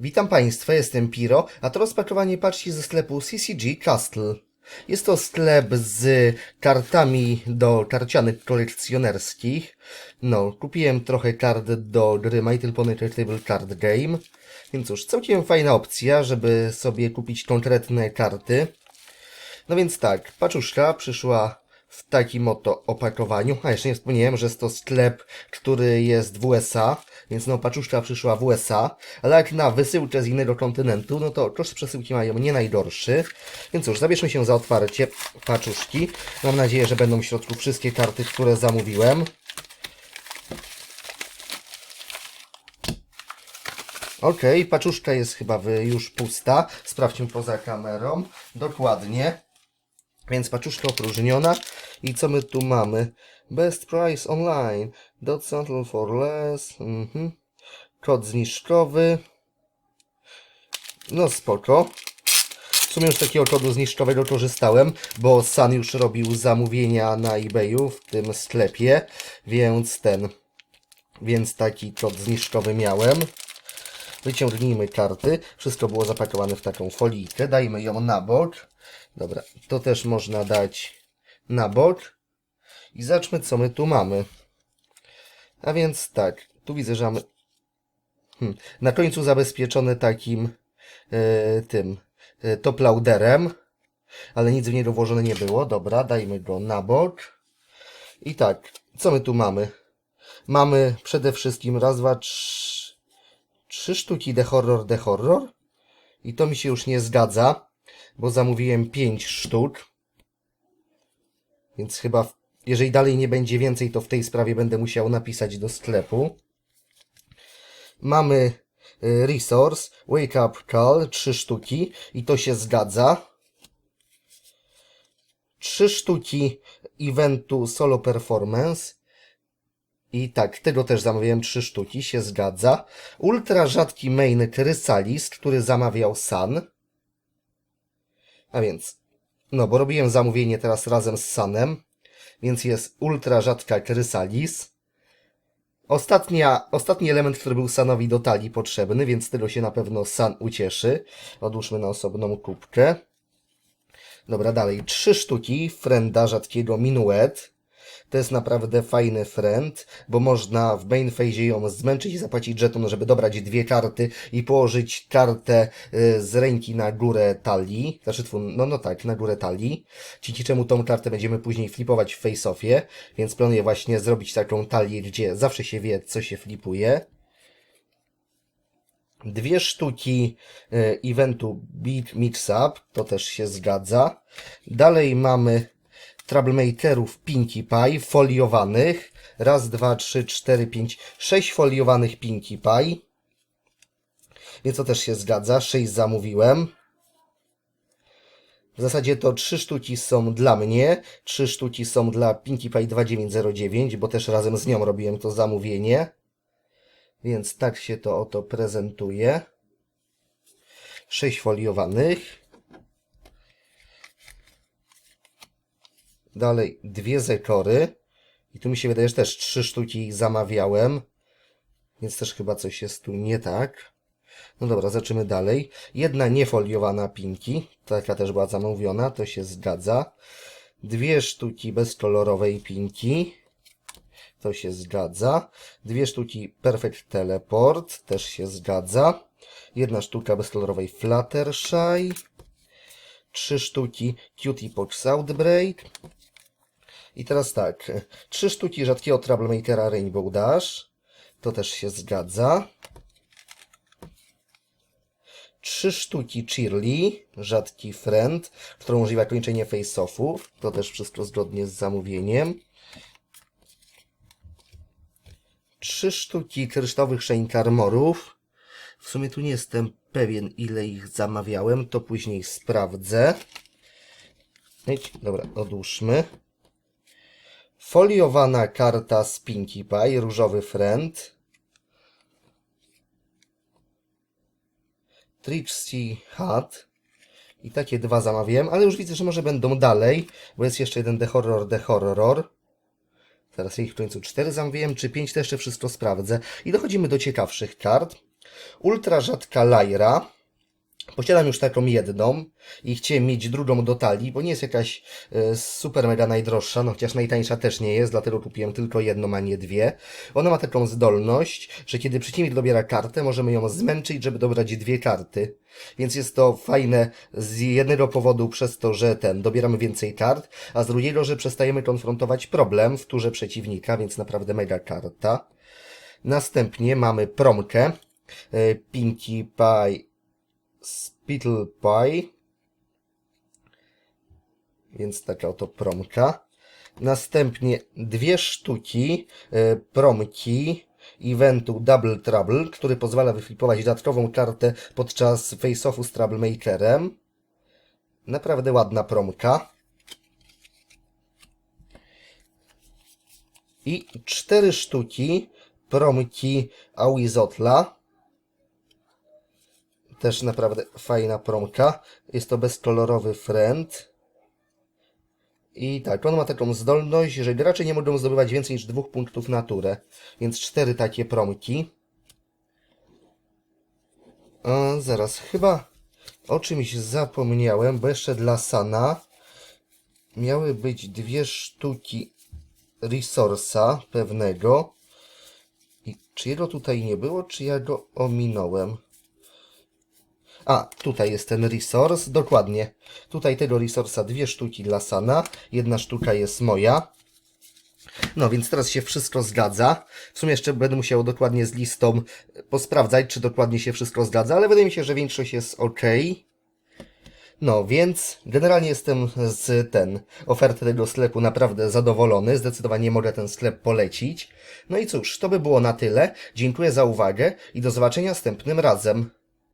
Witam Państwa, jestem Piro, a to rozpakowanie paczki ze sklepu CCG Castle. Jest to sklep z kartami do karcianych kolekcjonerskich. No, kupiłem trochę kart do gry My Little Pony Table Card Game. Więc cóż, całkiem fajna opcja, żeby sobie kupić konkretne karty. No więc tak, paczuszka przyszła w takim oto opakowaniu. A jeszcze nie wspomniałem, że jest to sklep, który jest w USA, więc no paczuszka przyszła w USA, ale jak na wysyłkę z innego kontynentu, no to koszt przesyłki mają nie najgorszy. Więc cóż, zabierzmy się za otwarcie paczuszki. Mam nadzieję, że będą w środku wszystkie karty, które zamówiłem. Okej, paczuszka jest chyba już pusta. Sprawdźmy poza kamerą. Dokładnie. Więc paczuszka opróżniona. I co my tu mamy? Best price online. Dot central for less. Mhm. Kod zniżkowy. No spoko. W sumie już takiego kodu zniżkowego korzystałem, bo San już robił zamówienia na eBayu w tym sklepie, więc ten, więc taki kod zniżkowy miałem. Wyciągnijmy karty. Wszystko było zapakowane w taką folijkę. Dajmy ją na bok. Dobra, to też można dać na bok. I zobaczmy, co my tu mamy. A więc tak, tu widzę, że mamy hmm, na końcu zabezpieczone takim e, tym e, top loaderem, ale nic w niego włożone nie było. Dobra, dajmy go na bok. I tak, co my tu mamy? Mamy przede wszystkim raz, dwa, trz... trzy sztuki The Horror, The Horror. I to mi się już nie zgadza, bo zamówiłem pięć sztuk. Więc chyba, w- jeżeli dalej nie będzie więcej, to w tej sprawie będę musiał napisać do sklepu. Mamy y, Resource, Wake Up Call, trzy sztuki i to się zgadza. Trzy sztuki eventu Solo Performance. I tak, tego też zamawiałem trzy sztuki, się zgadza. Ultra rzadki main Chrysalis, który zamawiał San. A więc, no bo robiłem zamówienie teraz razem z Sanem, więc jest ultra rzadka Chrysalis. Ostatnia, ostatni element, który był Sanowi do talii potrzebny, więc tego się na pewno San ucieszy. Odłóżmy na osobną kubkę. Dobra, dalej. Trzy sztuki Frenda rzadkiego Minuet. To jest naprawdę fajny friend, bo można w main phase ją zmęczyć i zapłacić jeton, żeby dobrać dwie karty i położyć kartę y, z ręki na górę talii. Znaczy, no, no tak, na górę talii. Dzięki czemu tą kartę będziemy później flipować w face-offie, więc planuję właśnie zrobić taką talię, gdzie zawsze się wie, co się flipuje. Dwie sztuki y, eventu Big Mix Up, to też się zgadza. Dalej mamy Troublemakerów Pinkie Pie, foliowanych. Raz, dwa, trzy, cztery, pięć, sześć foliowanych Pinkie Pie. Więc to też się zgadza, sześć zamówiłem. W zasadzie to trzy sztuki są dla mnie, trzy sztuki są dla Pinkie Pie 2909, bo też razem z nią robiłem to zamówienie. Więc tak się to oto prezentuje. Sześć foliowanych. Dalej dwie zekory. I tu mi się wydaje, że też trzy sztuki zamawiałem. Więc też chyba coś jest tu nie tak. No dobra, zaczniemy dalej. Jedna niefoliowana pinki. Taka też była zamówiona, to się zgadza. Dwie sztuki bezkolorowej pinki. To się zgadza. Dwie sztuki Perfect Teleport. Też się zgadza. Jedna sztuka bezkolorowej Fluttershy. Trzy sztuki Cutie Pox Outbreak. I teraz tak. Trzy sztuki rzadkiego Troublemakera Rainbow Dash. To też się zgadza. Trzy sztuki Cheerly, rzadki friend, który umożliwia kończenie face-offów. To też wszystko zgodnie z zamówieniem. Trzy sztuki kryształowych Shane Armorów. W sumie tu nie jestem pewien, ile ich zamawiałem. To później sprawdzę. Idź, dobra, odłóżmy. Foliowana karta z Pinkie Pie, różowy friend. Trixie Hat. I takie dwa zamawiałem, ale już widzę, że może będą dalej, bo jest jeszcze jeden The Horror, The Horror. Teraz ich w końcu cztery zamówiłem, czy pięć, to jeszcze wszystko sprawdzę. I dochodzimy do ciekawszych kart. Ultra rzadka Lyra. Posiadam już taką jedną i chciałem mieć drugą do talii, bo nie jest jakaś e, super mega najdroższa, no chociaż najtańsza też nie jest, dlatego kupiłem tylko jedną, a nie dwie. Ona ma taką zdolność, że kiedy przeciwnik dobiera kartę, możemy ją zmęczyć, żeby dobrać dwie karty. Więc jest to fajne z jednego powodu przez to, że ten, dobieramy więcej kart, a z drugiego, że przestajemy konfrontować problem w turze przeciwnika, więc naprawdę mega karta. Następnie mamy promkę, e, Pinkie Pie Spittle Pie. Więc taka oto promka. Następnie dwie sztuki e, promki eventu Double Trouble, który pozwala wyflipować dodatkową kartę podczas face-offu z Troublemakerem. Naprawdę ładna promka. I cztery sztuki promki Awizotla. Też naprawdę fajna promka. Jest to bezkolorowy friend. I tak, on ma taką zdolność, że gracze nie mogą zdobywać więcej niż dwóch punktów na turę. Więc cztery takie promki. A, zaraz, chyba o czymś zapomniałem, bo jeszcze dla Sana miały być dwie sztuki resource'a pewnego. I czy jego tutaj nie było, czy ja go ominąłem? A, tutaj jest ten resource, dokładnie. Tutaj tego resource'a dwie sztuki dla Sana, jedna sztuka jest moja. No, więc teraz się wszystko zgadza. W sumie jeszcze będę musiał dokładnie z listą posprawdzać, czy dokładnie się wszystko zgadza, ale wydaje mi się, że większość jest ok. No, więc generalnie jestem z ten oferty tego sklepu naprawdę zadowolony. Zdecydowanie mogę ten sklep polecić. No i cóż, to by było na tyle. Dziękuję za uwagę i do zobaczenia następnym razem.